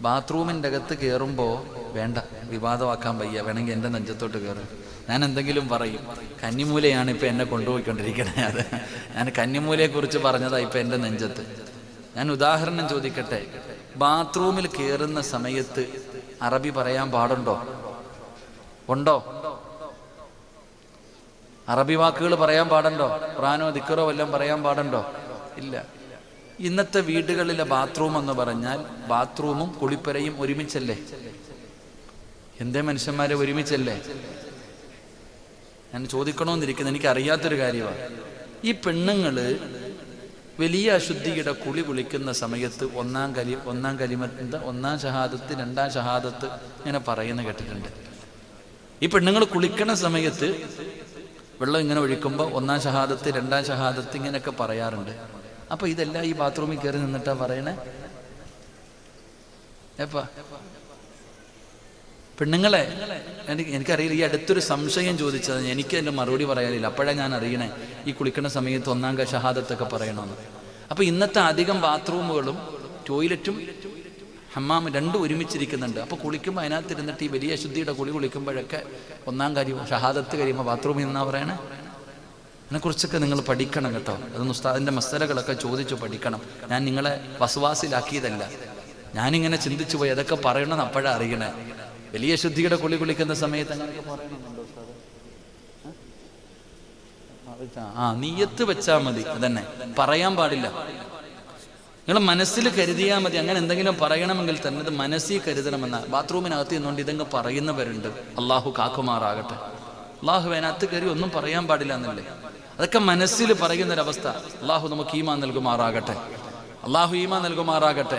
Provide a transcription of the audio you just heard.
ബാത്റൂമിന്റെ അകത്ത് കയറുമ്പോൾ വേണ്ട വിവാദമാക്കാൻ വയ്യ വേണമെങ്കിൽ എന്റെ നെഞ്ചത്തോട്ട് കയറും. ഞാൻ എന്തെങ്കിലും പറയും. കന്നിമൂലയാണ് ഇപ്പം എന്നെ കൊണ്ടുപോയിക്കൊണ്ടിരിക്കുന്നത്. അത് ഞാൻ കന്നിമൂലയെക്കുറിച്ച് പറഞ്ഞതാണ് ഇപ്പം എന്റെ നെഞ്ചത്ത്. ഞാൻ ഉദാഹരണം ചോദിക്കട്ടെ. ബാത്റൂമിൽ കയറുന്ന സമയത്ത് അറബി പറയാൻ പാടുണ്ടോ? ഉണ്ടോ? അറബി വാക്കുകൾ പറയാൻ പാടുണ്ടോ? ഖുറാനോ ദിക്കറോ വല്ലതും പറയാൻ പാടുണ്ടോ? ഇല്ല. ഇന്നത്തെ വീടുകളിലെ ബാത്റൂം എന്ന് പറഞ്ഞാൽ ബാത്റൂമും കുളിപ്പരയും ഒരുമിച്ചല്ലേ? എന്തേ മനുഷ്യന്മാരെ ഒരുമിച്ചല്ലേ? ഞാൻ ചോദിക്കണമെന്നിരിക്കുന്നത് എനിക്ക് അറിയാത്തൊരു കാര്യമാണ് ഈ പെണ്ണുങ്ങൾ വലിയ അശുദ്ധിയുടെ കുളി കുളിക്കുന്ന സമയത്ത് ഒന്നാം കലി ഒന്നാം കലിമ ഒന്നാം ഷഹാദത്ത് രണ്ടാം ഷഹാദത്ത് ഇങ്ങനെ പറയുന്ന കേട്ടിട്ടുണ്ട്. ഈ പെണ്ണുങ്ങൾ കുളിക്കണ സമയത്ത് വെള്ളം ഇങ്ങനെ ഒഴിക്കുമ്പോൾ ഒന്നാം ഷഹാദത്ത് രണ്ടാം ഷഹാദത്ത് ഇങ്ങനെയൊക്കെ പറയാറുണ്ട്. അപ്പൊ ഇതെല്ലാം ഈ ബാത്റൂമിൽ കയറി നിന്നിട്ടാ പറയണേ? എപ്പാ? പെണ്ണുങ്ങളെ എനിക്ക് എനിക്കറിയില്ല ഈ അടുത്തൊരു സംശയം ചോദിച്ചത് എനിക്ക് എന്റെ മറുപടി പറയാനില്ല. അപ്പോഴാണ് ഞാൻ അറിയണേ ഈ കുളിക്കുന്ന സമയത്ത് ഒന്നാം ഷഹാദത്തൊക്കെ പറയണമെന്ന് അപ്പൊ ഇന്നത്തെ അധികം ബാത്റൂമുകളും ടോയ്ലറ്റും ഹമ്മാം രണ്ടും ഒരുമിച്ചിരിക്കുന്നുണ്ട്. അപ്പോൾ കുളിക്കുമ്പോൾ അതിനകത്ത് ഇരുന്നിട്ട് ഈ വലിയ ശുദ്ധിയുടെ കുളി കുളിക്കുമ്പോഴൊക്കെ ഒന്നാം കാര്യം ഷഹാദത്ത് കഴിയുമ്പോൾ ബാത്റൂമിൽ നിന്നാ പറയണേ? അതിനെക്കുറിച്ചൊക്കെ നിങ്ങൾ പഠിക്കണം കേട്ടോ. അത് ഉസ്താദിന്റെ മസ്തലകളൊക്കെ ചോദിച്ചു പഠിക്കണം. ഞാൻ നിങ്ങളെ വസുവാസിലാക്കിയതല്ല. ഞാനിങ്ങനെ ചിന്തിച്ചു പോയി. അതൊക്കെ പറയണമെന്ന് അപ്പോഴാണ് അറിയണേ. വലിയ ശുദ്ധിയുടെ കുളി കുളിക്കുന്ന സമയത്ത്? ആ നീയത്ത് വെച്ചാ മതി. അതന്നെ. പറയാൻ പാടില്ല. നിങ്ങൾ മനസ്സിൽ കരുതിയാൽ മതി. അങ്ങനെ എന്തെങ്കിലും പറയണമെങ്കിൽ തന്നെ ഇത് മനസ്സിൽ കരുതണമെന്ന. ബാത്റൂമിനകത്ത് നിന്നുകൊണ്ട് ഇതങ്ങ് പറയുന്നവരുണ്ട്. അള്ളാഹു കാക്കുമാറാകട്ടെ. അള്ളാഹു അതിനകത്ത് കയറി ഒന്നും പറയാൻ പാടില്ല എന്നല്ലേ? അതൊക്കെ മനസ്സിൽ പറയുന്നൊരവസ്ഥ. അള്ളാഹു നമുക്ക് ഈമാൻ നൽകുമാറാകട്ടെ. അള്ളാഹു ഈമാൻ നൽകുമാറാകട്ടെ.